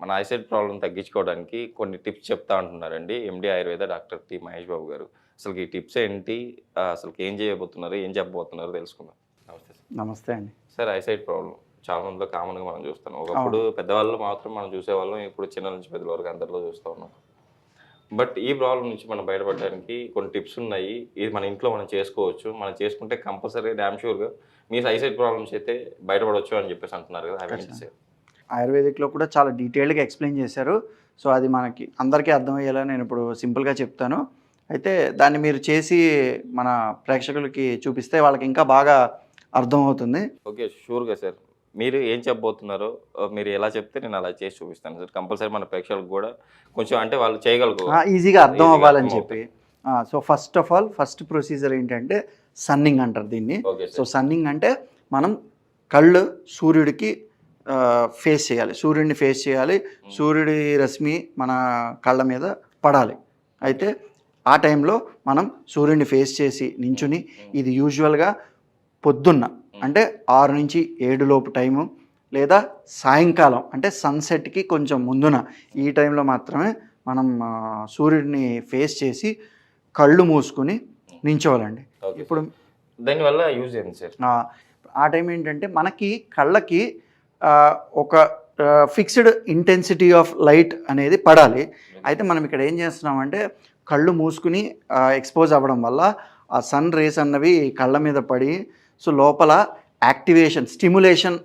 మన eyesight problem తగ్గించుకోవడానికి కొన్ని టిప్స్ చెప్తా అంటున్నారండి MD Ayurveda doctor T Mahesh Babu గారు. అసలు ఈ టిప్స్ ఏంటి? అసలు ఏం చేయబోతున్నారు? ఏం చెప్పబోతున్నారు? తెలుసుకుందాం. నమస్తే సార్. నమస్తే అండి. సార్ ఐసైట్ ప్రాబ్లం చాలా మందిలో కామన్గా మనం చూస్తున్నాం. ఒకప్పుడు పెద్దవాళ్ళు మాత్రం మనం చూసేవాళ్ళం ఇప్పుడు చిన్న నుంచి పెద్దల వరకు అందరిలో చూస్తూ ఉన్నాం. బట్ ఈ ప్రాబ్లం నుంచి మనం బయటపడడానికి కొన్ని టిప్స్ ఉన్నాయి. ఇది మన ఇంట్లో మనం చేసుకోవచ్చు. మనం చేసుకుంటే కంపల్సరీ డ్యామ్ షూర్గా మీ ఐసైట్ ప్రాబ్లమ్స్ అయితే బయటపడవచ్చు అని చెప్పేసి అంటున్నారు కదా అవి సార్? ఆయుర్వేదిక్లో కూడా చాలా డీటెయిల్డ్గా ఎక్స్ప్లెయిన్ చేశారు. సో అది మనకి అందరికీ అర్థమయ్యేలా నేను ఇప్పుడు సింపుల్గా చెప్తాను. అయితే దాన్ని మీరు చేసి మన ప్రేక్షకులకి చూపిస్తే వాళ్ళకి ఇంకా బాగా అర్థమవుతుంది. ఓకే షూర్గా సార్. మీరు ఏం చెప్పబోతున్నారో మీరు ఎలా చెప్తే నేను అలా చేసి చూపిస్తాను సార్. కంపల్సరీ మన ప్రేక్షకులకు కూడా కొంచెం అంటే వాళ్ళు చేయగలరు. ఈజీగా అర్థం అవ్వాలని చెప్పి. So first of all first procedure ఏంటంటే సన్నింగ్ అంటారు దీన్ని. సో సన్నింగ్ అంటే మనం కళ్ళు సూర్యుడికి ఫేస్ చేయాలి. సూర్యుడిని ఫేస్ చేయాలి. సూర్యుడి రశ్మి మన కళ్ళ మీద పడాలి. అయితే ఆ టైంలో మనం సూర్యుడిని ఫేస్ చేసి నించుని ఇది యూజువల్గా పొద్దున్న అంటే ఆరు నుంచి ఏడు లోపు టైము లేదా సాయంకాలం అంటే సన్సెట్కి కొంచెం ముందున ఈ టైంలో మాత్రమే మనం సూర్యుడిని ఫేస్ చేసి కళ్ళు మూసుకుని నించోవాలండి. ఇప్పుడు దానివల్ల యూజ్ ఏంటి సార్? ఆ, టైం ఏంటంటే మనకి కళ్ళకి ఒక ఫిక్స్డ్ ఇంటెన్సిటీ ఆఫ్ లైట్ అనేది పడాలి. అయితే మనం ఇక్కడ ఏం చేస్తున్నామంటే కళ్ళు మూసుకుని ఎక్స్పోజ్ అవ్వడం వల్ల ఆ సన్ రేస్ అన్నవి కళ్ళ మీద పడి సో లోపల యాక్టివేషన్ స్టిమ్యులేషన్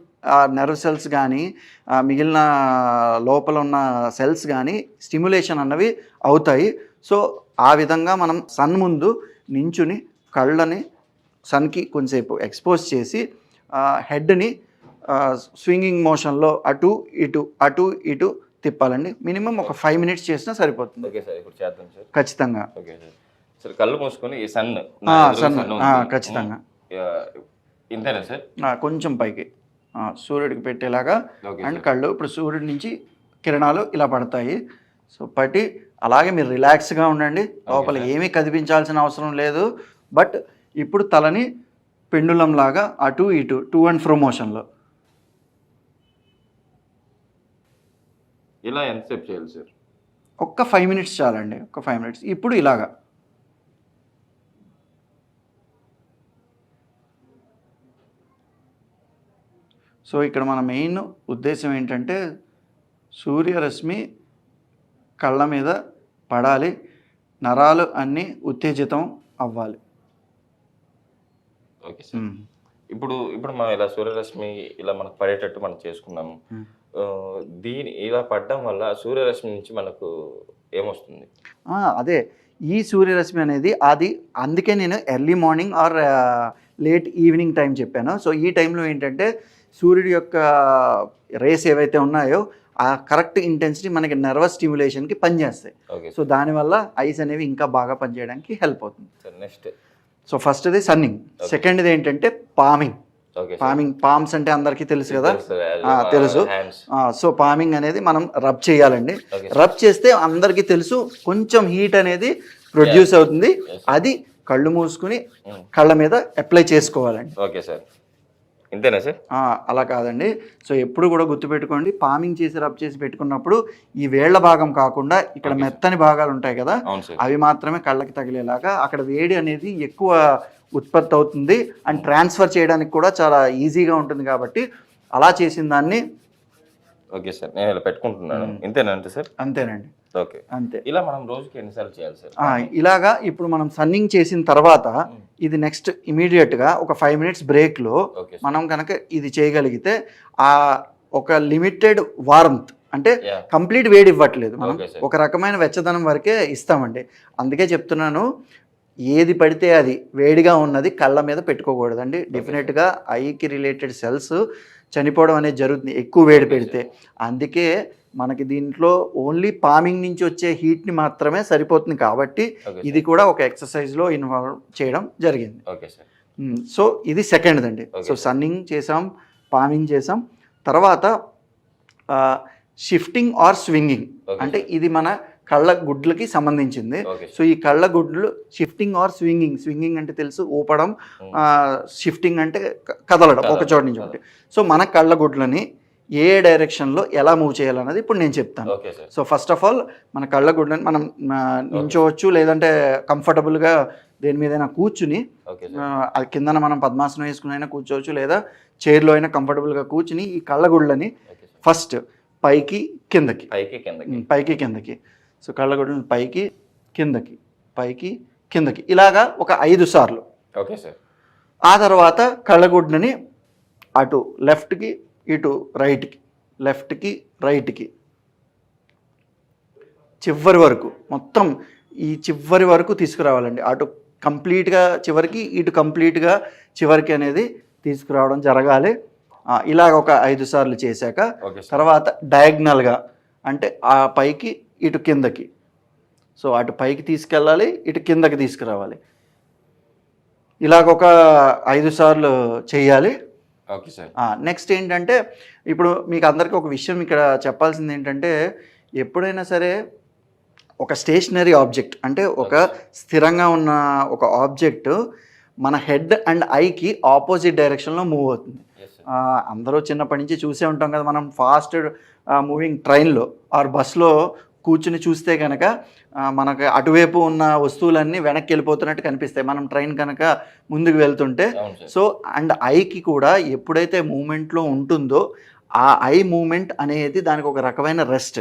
నెర్వ్ సెల్స్ కానీ మిగిలిన లోపల ఉన్న సెల్స్ కానీ స్టిమ్యులేషన్ అన్నవి అవుతాయి. సో ఆ విధంగా మనం సన్ ముందు నించుని కళ్ళని సన్కి కొంచెంసేపు ఎక్స్పోజ్ చేసి హెడ్ని స్వింగింగ్ మోషన్లో అటు ఇటు అటు ఇటు తిప్పాలండి. మినిమం ఒక ఫైవ్ మినిట్స్ చేసినా సరిపోతుంది. ఓకే సార్ ఇప్పుడు చేద్దాం సార్. ఖచ్చితంగా. Okay sir. సార్ కళ్ళు మూసుకొని ఈ సన్ ఖచ్చితంగా. ఇంతేనా సార్? కొంచెం పైకి. సూర్యుడికి పెట్టేలాగా. అండ్ కళ్ళు ఇప్పుడు సూర్యుడి నుంచి కిరణాలు ఇలా పడతాయి. సో పట్టి అలాగే మీరు రిలాక్స్గా ఉండండి. లోపల. ఏమీ కదిపించాల్సిన అవసరం లేదు. బట్ ఇప్పుడు తలని పెండులం లాగా అటు ఇటు టూ అండ్ ఫ్రో మోషన్లో ఇలా ఎంతసేపు చేయాలి సార్? ఒక్క ఫైవ్ మినిట్స్ చాలండి ఒక్క ఫైవ్ మినిట్స్ ఇప్పుడు ఇలాగా. సో ఇక్కడ మన మెయిన్ ఉద్దేశం ఏంటంటే సూర్యరశ్మి కళ్ళ మీద పడాలి నరాలు అన్నీ ఉత్తేజితం అవ్వాలి. Okay sir. ఇప్పుడు ఇప్పుడు మనం ఇలా సూర్యరశ్మి ఇలా మనకు పడేటట్టు మనం చేసుకున్నాము. దీని ఇలా పడడం వల్ల సూర్యరశ్మి నుంచి మనకు ఏమొస్తుంది? అదే. ఈ సూర్యరశ్మి అనేది అది అందుకే నేను early morning or late evening time చెప్పాను. సో ఈ టైంలో ఏంటంటే సూర్యుడి యొక్క రేస్ ఏవైతే ఉన్నాయో ఆ కరెక్ట్ ఇంటెన్సిటీ మనకి నర్వస్ స్టిమ్యులేషన్కి పనిచేస్తాయి. ఓకే. సో దానివల్ల ఐస్ అనేవి ఇంకా బాగా పనిచేయడానికి హెల్ప్ అవుతుంది. నెక్స్ట్. సో ఫస్ట్ది సన్నింగ్. సెకండ్ది ఏంటంటే పామింగ్. పామింగ్ పామ్స్ అంటే అందరికీ తెలుసు కదా? తెలుసు. హ్యాండ్స్ సో పామింగ్ అనేది మనం రబ్ చేయాలండి. రబ్ చేస్తే అందరికీ తెలుసు కొంచెం హీట్ అనేది ప్రొడ్యూస్ అవుతుంది. అది కళ్ళు మూసుకుని Mm. కళ్ళ మీద అప్లై చేసుకోవాలండి. ఓకే సార్ ఇంతేనా సార్? అలా కాదండి. సో ఎప్పుడు కూడా గుర్తుపెట్టుకోండి పామింగ్ చేసి రబ్ చేసి పెట్టుకున్నప్పుడు ఈ వేళ్ళ భాగం కాకుండా ఇక్కడ. మెత్తని భాగాలు ఉంటాయి కదా అవి మాత్రమే కళ్ళకి తగిలేలాగా అక్కడ వేడి అనేది ఎక్కువ ఉత్పత్తి అవుతుంది అండ్ ట్రాన్స్ఫర్ చేయడానికి కూడా చాలా ఈజీగా ఉంటుంది కాబట్టి అలా చేసిన దాన్ని ఓకే సార్ నేను ఇలా పెట్టుకుంటున్నాను. ఇంతేనా అంటే సార్? అంతేనండి. ఓకే. అంతే. ఇలా మనం రోజుకి ఎన్నిసార్లు చేయాలి సార్? ఇలాగా ఇప్పుడు మనం సన్నింగ్ చేసిన తర్వాత ఇది నెక్స్ట్ ఇమీడియట్గా ఒక ఫైవ్ మినిట్స్ బ్రేక్లో మనం కనుక ఇది చేయగలిగితే ఆ ఒక లిమిటెడ్ వారంత్ అంటే కంప్లీట్ వేడి ఇవ్వట్లేదు. మనం. ఒక రకమైన వెచ్చదనం వరకే ఇస్తామండి. అందుకే చెప్తున్నాను ఏది పడితే అది వేడిగా ఉన్నది కళ్ళ మీద పెట్టుకోకూడదండి. డెఫినెట్గా ఐకి రిలేటెడ్ సెల్స్ చనిపోవడం అనేది జరుగుతుంది ఎక్కువ వేడి పెడితే. అందుకే మనకి దీంట్లో ఓన్లీ పామింగ్ నుంచి వచ్చే హీట్ని మాత్రమే సరిపోతుంది కాబట్టి ఇది కూడా ఒక ఎక్సర్సైజ్లో ఇన్వాల్వ్ చేయడం జరిగింది. సో ఇది సెకండ్ అండి. సో. సన్నింగ్ చేసాం పామింగ్ చేసాం. తర్వాత షిఫ్టింగ్ ఆర్ స్వింగింగ్ అంటే ఇది మన కళ్ళ గుడ్లకి సంబంధించింది. సో ఈ కళ్ళ గుడ్లు షిఫ్టింగ్ ఆర్ స్వింగింగ్ స్వింగింగ్ అంటే తెలుసు ఊపడం Hmm. షిఫ్టింగ్ అంటే క- కదలడం ఒక చోటు నుంచి ఒకటి. సో మన కళ్ళ గుడ్లని ఏ డైరెక్షన్లో ఎలా మూవ్ చేయాలన్నది ఇప్పుడు నేను చెప్తాను. సో ఫస్ట్ ఆఫ్ ఆల్ మన కళ్ళగుడ్డని మనం ఆ, నించోవచ్చు లేదంటే కంఫర్టబుల్గా దేని మీదైనా కూర్చుని అది కిందన మనం పద్మాసనం వేసుకుని అయినా కూర్చోవచ్చు లేదా చైర్లో అయినా కంఫర్టబుల్గా కూర్చుని ఈ కళ్ళగుడ్లని ఫస్ట్ పైకి కిందకి. పైకి కిందకి. పైకి కిందకి. సో కళ్ళగుడ్డని పైకి కిందకి. పైకి కిందకి. ఇలాగా ఒక ఐదు సార్లు. Okay sir. ఆ తర్వాత కళ్ళగుడ్డని అటు లెఫ్ట్కి ఇటు రైట్కి లెఫ్ట్కి రైట్కి. చివరి వరకు మొత్తం ఈ చివరి వరకు తీసుకురావాలండి. అటు కంప్లీట్గా చివరికి ఇటు కంప్లీట్గా చివరికి అనేది తీసుకురావడం జరగాలి. ఇలాగ ఒక ఐదు సార్లు చేశాక తర్వాత డయాగ్నల్గా అంటే ఆ పైకి ఇటు కిందకి. సో అటు పైకి తీసుకెళ్ళాలి ఇటు కిందకి తీసుకురావాలి. ఇలాగ ఒక ఐదు సార్లు చేయాలి. Okay sir. నెక్స్ట్ ఏంటంటే ఇప్పుడు మీకు అందరికీ ఒక విషయం ఇక్కడ చెప్పాల్సింది ఏంటంటే ఎప్పుడైనా సరే ఒక స్టేషనరీ ఆబ్జెక్ట్ అంటే ఒక స్థిరంగా ఉన్న ఒక ఆబ్జెక్ట్ మన హెడ్ అండ్ ఐకి ఆపోజిట్ డైరెక్షన్లో మూవ్ అవుతుంది. అందరూ చిన్నప్పటి నుంచి చూసే ఉంటాం కదా మనం ఫాస్ట్ మూవింగ్ ట్రైన్లో ఆర్ బస్లో కూర్చుని చూస్తే కనుక మనకు అటువైపు ఉన్న వస్తువులన్నీ వెనక్కి వెళ్ళిపోతున్నట్టు కనిపిస్తాయి. మనం ట్రైన్ కనుక ముందుకు వెళ్తుంటే సో అండ్ ఐకి కూడా ఎప్పుడైతే మూమెంట్లో ఉంటుందో ఆ ఐ మూమెంట్ అనేది దానికి ఒక రకమైన rest.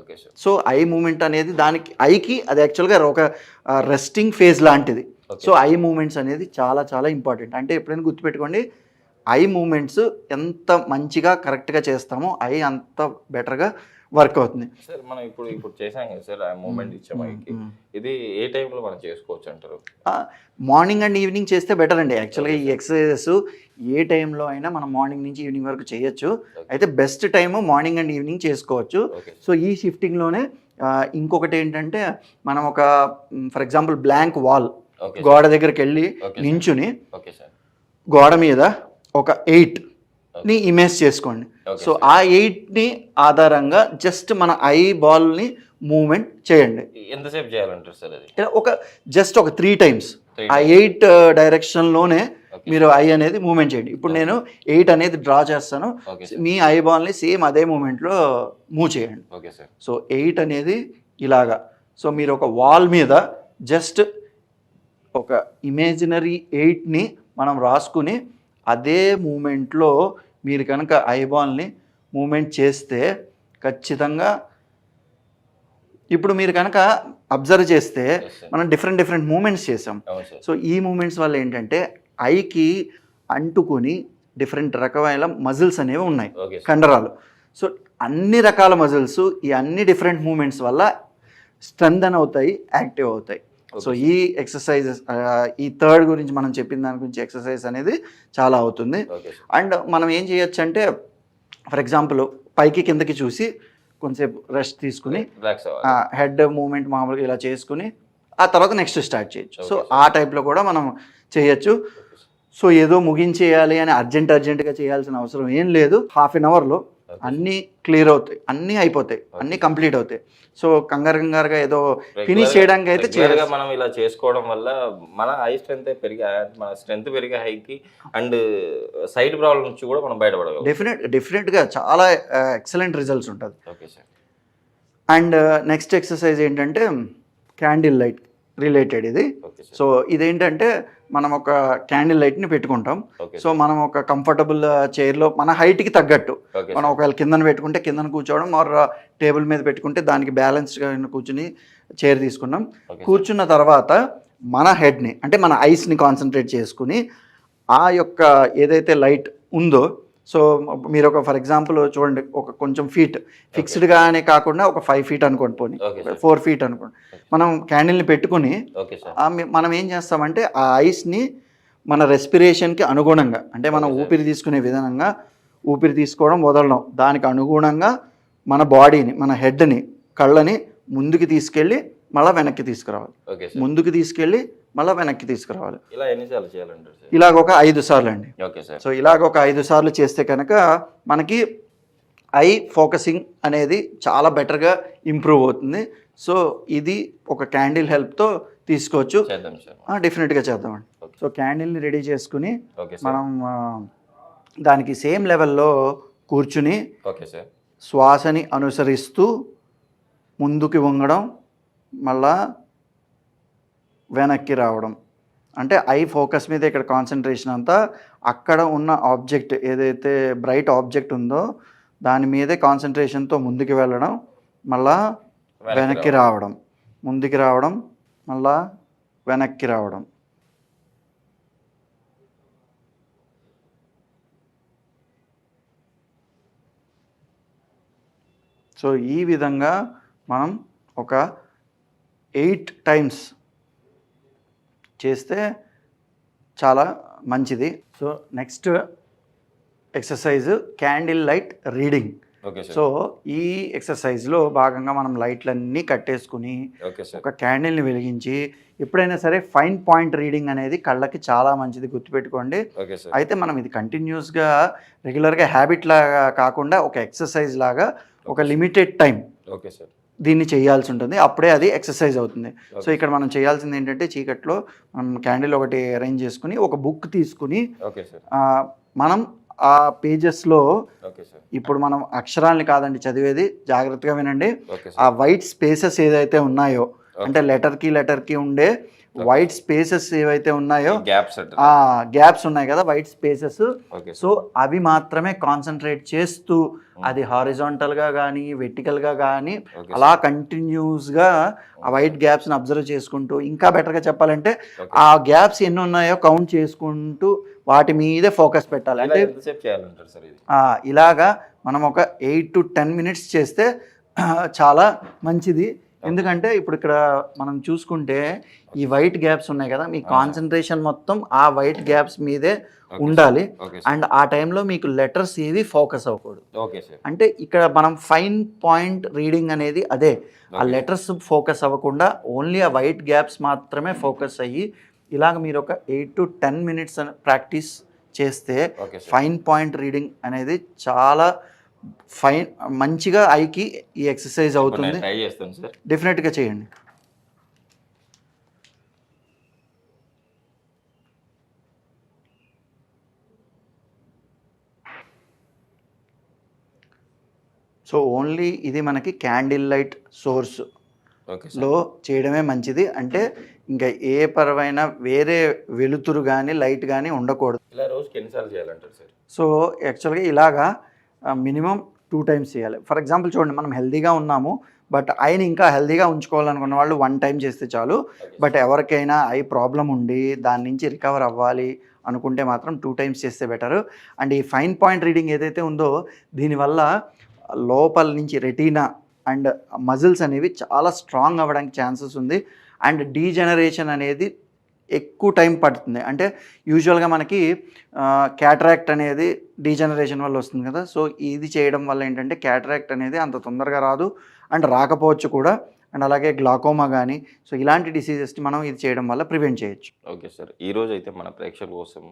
Okay sir. So eye moment అనేది దానికి ఐకి అది యాక్చువల్గా ఒక రెస్టింగ్ ఫేజ్ లాంటిది. సో ఐ మూమెంట్స్ అనేది చాలా చాలా ఇంపార్టెంట్. అంటే ఎప్పుడైనా గుర్తుపెట్టుకోండి ఐ మూమెంట్స్ ఎంత మంచిగా కరెక్ట్గా చేస్తామో ఐ అంత బెటర్గా వర్క్ అవుతుంది. సార్ మనం ఇప్పుడు ఇప్పుడు చేసాం కదా సార్ ఆ మూమెంట్ ఇచ్చాం ఐకి ఇది ఏ టైంలో మనం చేసుకోవచ్చు అంటారు? మార్నింగ్ అండ్ ఈవినింగ్ చేస్తే బెటర్ అండి. యాక్చువల్గా ఈ ఎక్సర్సైజెస్ ఏ టైంలో అయినా మనం మార్నింగ్ నుంచి ఈవినింగ్ వరకు చేయొచ్చు. అయితే best time morning and evening చేసుకోవచ్చు. సో ఈ షిఫ్టింగ్లోనే ఇంకొకటి ఏంటంటే మనం ఒక ఫర్ ఎగ్జాంపుల్ బ్లాంక్ వాల్ గోడ దగ్గరికి వెళ్ళి. నించుని గోడ మీద ఒక ఎయిట్ ని ఇమేజ్ చేసుకోండి. సో ఆ ఎయిట్ని ఆధారంగా జస్ట్ మన ఐ బాల్ని మూమెంట్ చేయండి. ఎంతసేపు చేయాలంటారు సార్ అది? ఒక జస్ట్ ఒక త్రీ టైమ్స్. ఆ ఎయిట్ డైరెక్షన్లోనే. మీరు ఐ అనేది మూమెంట్ చేయండి. ఇప్పుడు నేను ఎయిట్ అనేది డ్రా చేస్తాను. మీ ఐ బాల్ని సేమ్ అదే మూమెంట్లో మూవ్ చేయండి. సో ఎయిట్ అనేది ఇలాగా. సో మీరు ఒక వాల్ మీద జస్ట్ ఒక ఇమేజినరీ ఎయిట్ని మనం రాసుకుని అదే మూమెంట్లో మీరు కనుక ఐబాల్ని మూమెంట్ చేస్తే ఖచ్చితంగా ఇప్పుడు మీరు కనుక అబ్జర్వ్ చేస్తే. మనం డిఫరెంట్ డిఫరెంట్ మూమెంట్స్ చేసాం. సో ఈ మూమెంట్స్ వల్ల ఏంటంటే ఐకి అంటుకుని డిఫరెంట్ రకమైన మజిల్స్ అనేవి ఉన్నాయి కండరాలు. సో అన్ని రకాల మజిల్స్ ఈ అన్ని డిఫరెంట్ మూమెంట్స్ వల్ల స్ట్రెంగ్ అవుతాయి యాక్టివ్ అవుతాయి. సో ఈ ఎక్సర్సైజెస్ ఈ థర్డ్ గురించి మనం చెప్పిన దాని గురించి ఎక్సర్సైజ్ అనేది చాలా అవుతుంది. అండ్ మనం ఏం చేయొచ్చు అంటే ఫర్ ఎగ్జాంపుల్ పైకి కిందకి చూసి కొంచెంసేపు రెస్ట్ తీసుకుని హెడ్ మూమెంట్ మామూలుగా ఇలా చేసుకుని ఆ తర్వాత నెక్స్ట్ స్టార్ట్ చేయొచ్చు. సో. ఆ టైప్లో కూడా మనం చేయొచ్చు. సో ఏదో ముగించేయాలి అని అర్జెంట్ అర్జెంటుగా చేయాల్సిన అవసరం ఏం లేదు. హాఫ్ అన్ అవర్లో అన్నీ క్లియర్ అవుతాయి. అన్నీ అయిపోతాయి. అన్నీ కంప్లీట్ అవుతాయి. సో కంగారు కంగారుగా ఏదో ఫినిష్ చేయడానికి అయితే Regular గా చేయాలి మనం ఇలా చేసుకోవడం వల్ల మన హై స్ట్రెంత్ పెరిగే మన స్ట్రెంత్ పెరిగే హైకి అండ్ సైడ్ ప్రాబ్లమ్ నుంచి కూడా మనం బయటపడగలం. డెఫినెట్ డెఫినెట్గా చాలా ఎక్సలెంట్ రిజల్ట్స్ ఉంటుంది. Okay sir. And next exercise ఏంటంటే క్యాండిల్ లైట్ రిలేటెడ్ ఇది. సో ఇదేంటంటే మనం ఒక క్యాండిల్ లైట్ని పెట్టుకుంటాం. సో మనం ఒక కంఫర్టబుల్ చైర్లో మన హైట్కి తగ్గట్టు. మనం ఒకవేళ కిందన పెట్టుకుంటే కిందన కూర్చోవడం ఆర్ టేబుల్ మీద పెట్టుకుంటే దానికి బ్యాలెన్స్డ్గా కూర్చుని చైర్ తీసుకున్నాం. కూర్చున్న తర్వాత మన హెడ్ని అంటే మన ఐస్ని కాన్సన్ట్రేట్ చేసుకుని ఆ యొక్క ఏదైతే లైట్ ఉందో సో మీరు ఒక ఫర్ ఎగ్జాంపుల్ చూడండి ఒక కొంచెం ఫీట్ ఫిక్స్డ్గానే కాకుండా ఒక ఫైవ్ ఫీట్ అనుకోండి పోనీ. ఫోర్ ఫీట్ అనుకోండి. మనం క్యాండిల్ని పెట్టుకుని మనం ఏం చేస్తామంటే ఆ ఐస్ని మన రెస్పిరేషన్కి అనుగుణంగా అంటే మనం. ఊపిరి తీసుకునే విధానంగా ఊపిరి తీసుకోవడం వదలడం దానికి అనుగుణంగా మన బాడీని మన హెడ్ని కళ్ళని ముందుకు తీసుకెళ్ళి మళ్ళీ వెనక్కి తీసుకురావాలి. ముందుకు తీసుకెళ్ళి మళ్ళీ వెనక్కి తీసుకురావాలి. ఇలా ఎన్నిసార్లు చేయాలంటారు సార్? ఇలాగ ఒక ఐదు సార్లు అండి. సో ఇలాగ ఒక ఐదు సార్లు చేస్తే కనుక మనకి ఐ ఫోకసింగ్ అనేది చాలా బెటర్గా ఇంప్రూవ్ అవుతుంది. సో ఇది ఒక క్యాండిల్ హెల్ప్తో తీసుకోవచ్చు. డెఫినెట్గా చేద్దామండి. సో క్యాండిల్ని రెడీ చేసుకుని మనం దానికి సేమ్ లెవెల్లో కూర్చుని ఓకే సార్. శ్వాసని అనుసరిస్తూ ముందుకి వంగడం మళ్ళా వెనక్కి రావడం. అంటే ఐ ఫోకస్ మీద ఇక్కడ కాన్సన్ట్రేషన్ అంతా అక్కడ ఉన్న ఆబ్జెక్ట్ ఏదైతే బ్రైట్ ఆబ్జెక్ట్ ఉందో దాని మీదే కాన్సన్ట్రేషన్తో ముందుకు వెళ్ళడం మళ్ళా వెనక్కి రావడం. ముందుకి రావడం మళ్ళా వెనక్కి రావడం. సో ఈ విధంగా మనం ఒక ఎయిట్ టైమ్స్ చేస్తే చాలా మంచిది. So next exercise candle light reading so ఈ ఎక్సర్సైజ్లో భాగంగా మనం లైట్లన్నీ కట్టేసుకుని ఒక క్యాండిల్ని వెలిగించి ఎప్పుడైనా సరే ఫైన్ పాయింట్ రీడింగ్ అనేది కళ్ళకి చాలా మంచిది గుర్తుపెట్టుకోండి. అయితే మనం ఇది కంటిన్యూస్గా రెగ్యులర్గా హ్యాబిట్ లాగా కాకుండా ఒక ఎక్సర్సైజ్ లాగా ఒక లిమిటెడ్ టైం ఓకే సార్ దీన్ని చేయాల్సి ఉంటుంది. అప్పుడే అది ఎక్సర్సైజ్ అవుతుంది. సో ఇక్కడ మనం చేయాల్సింది ఏంటంటే చీకట్లో మనం క్యాండిల్ ఒకటి అరేంజ్ చేసుకుని ఒక బుక్ తీసుకుని మనం ఆ పేజెస్లో ఇప్పుడు మనం అక్షరాల్ని కాదండి చదివేది జాగ్రత్తగా వినండి. ఆ వైట్ స్పేసెస్ ఏదైతే ఉన్నాయో అంటే లెటర్కి లెటర్కి ఉండే వైట్ స్పేసెస్ ఏవైతే ఉన్నాయో గ్యాప్స్ గ్యాప్స్ ఉన్నాయి కదా వైట్ స్పేసెస్ సో అవి మాత్రమే కాన్సన్ట్రేట్ చేస్తూ అది హారిజాంటల్గా కానీ వెర్టికల్గా కానీ ఓకే అలా కంటిన్యూస్గా ఆ వైట్ గ్యాప్స్ని అబ్జర్వ్ చేసుకుంటూ ఇంకా బెటర్గా చెప్పాలంటే ఓకే. ఆ గ్యాప్స్ ఎన్ని ఉన్నాయో కౌంట్ చేసుకుంటూ వాటి మీదే ఫోకస్ పెట్టాలి. అంటే ఇలాగా మనం ఒక ఎయిట్ టు టెన్ మినిట్స్ చేస్తే చాలా మంచిది. ఎందుకంటే ఇప్పుడు ఇక్కడ మనం చూసుకుంటే ఈ వైట్ గ్యాప్స్ ఉన్నాయి కదా మీ కాన్సన్ట్రేషన్ మొత్తం ఆ వైట్ గ్యాప్స్ మీదే ఉండాలి. అండ్ ఆ టైంలో మీకు లెటర్స్ ఏవి ఫోకస్ అవ్వకూడదు. అంటే ఇక్కడ మనం ఫైన్ పాయింట్ రీడింగ్ అనేది అదే ఆ లెటర్స్ ఫోకస్ అవ్వకుండా ఓన్లీ ఆ వైట్ గ్యాప్స్ మాత్రమే ఫోకస్ అయ్యి ఇలాగ మీరు ఒక eight to ten minutes practice చేస్తే ఫైన్ పాయింట్ రీడింగ్ అనేది చాలా ఫైన్ మంచిగా ఐకి ఈ ఎక్సర్సైజ్ అవుతుంది. డెఫినెట్గా చేయండి. సో ఓన్లీ ఇది మనకి క్యాండిల్ లైట్ సోర్స్లో చేయడమే మంచిది. అంటే ఇంకా ఏ పరమైన వేరే వెలుతురు కానీ లైట్ కానీ ఉండకూడదు. ఇలా రోజుకి ఎన్నిసార్లు చేయాలంటారు సార్? సో యాక్చువల్గా ఇలాగా మినిమం టూ టైమ్స్ చేయాలి. ఫర్ ఎగ్జాంపుల్ చూడండి మనం హెల్తీగా ఉన్నాము బట్ ఐని ఇంకా హెల్తీగా ఉంచుకోవాలనుకున్న వాళ్ళు వన్ టైం చేస్తే చాలు. బట్ ఎవరికైనా ఐ ప్రాబ్లం ఉండి దాని నుంచి రికవర్ అవ్వాలి అనుకుంటే మాత్రం టూ టైమ్స్ చేస్తే బెటర్. అండ్ ఈ ఫైన్ పాయింట్ రీడింగ్ ఏదైతే ఉందో దీనివల్ల లోపల నుంచి రెటీనా అండ్ మజిల్స్ అనేవి చాలా స్ట్రాంగ్ అవ్వడానికి ఛాన్సెస్ ఉంది. అండ్ డీజనరేషన్ అనేది ఎక్కువ టైం పడుతుంది. అంటే యూజువల్గా మనకి క్యాటరాక్ట్ అనేది డీజనరేషన్ వల్ల వస్తుంది కదా. సో ఇది చేయడం వల్ల ఏంటంటే క్యాటరాక్ట్ అనేది అంత తొందరగా రాదు. అండ్ రాకపోవచ్చు కూడా. అండ్ అలాగే గ్లాకోమా కానీ సో ఇలాంటి డిసీజెస్ని మనం ఇది చేయడం వల్ల ప్రివెంట్ చేయొచ్చు. Okay sir. ఈరోజు అయితే మన ప్రేక్షకుల కోసం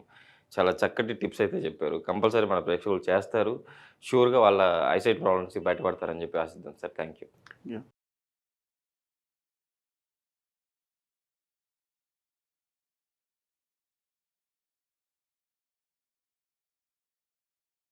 చాలా చక్కటి టిప్స్ అయితే చెప్పారు. కంపల్సరీ మన ప్రేక్షకులు చేస్తారు. షూర్గా వాళ్ళ ఐసైట్ ప్రాబ్లమ్స్ బయటపడతారని చెప్పి ఆశిద్దాం సార్. Thank you.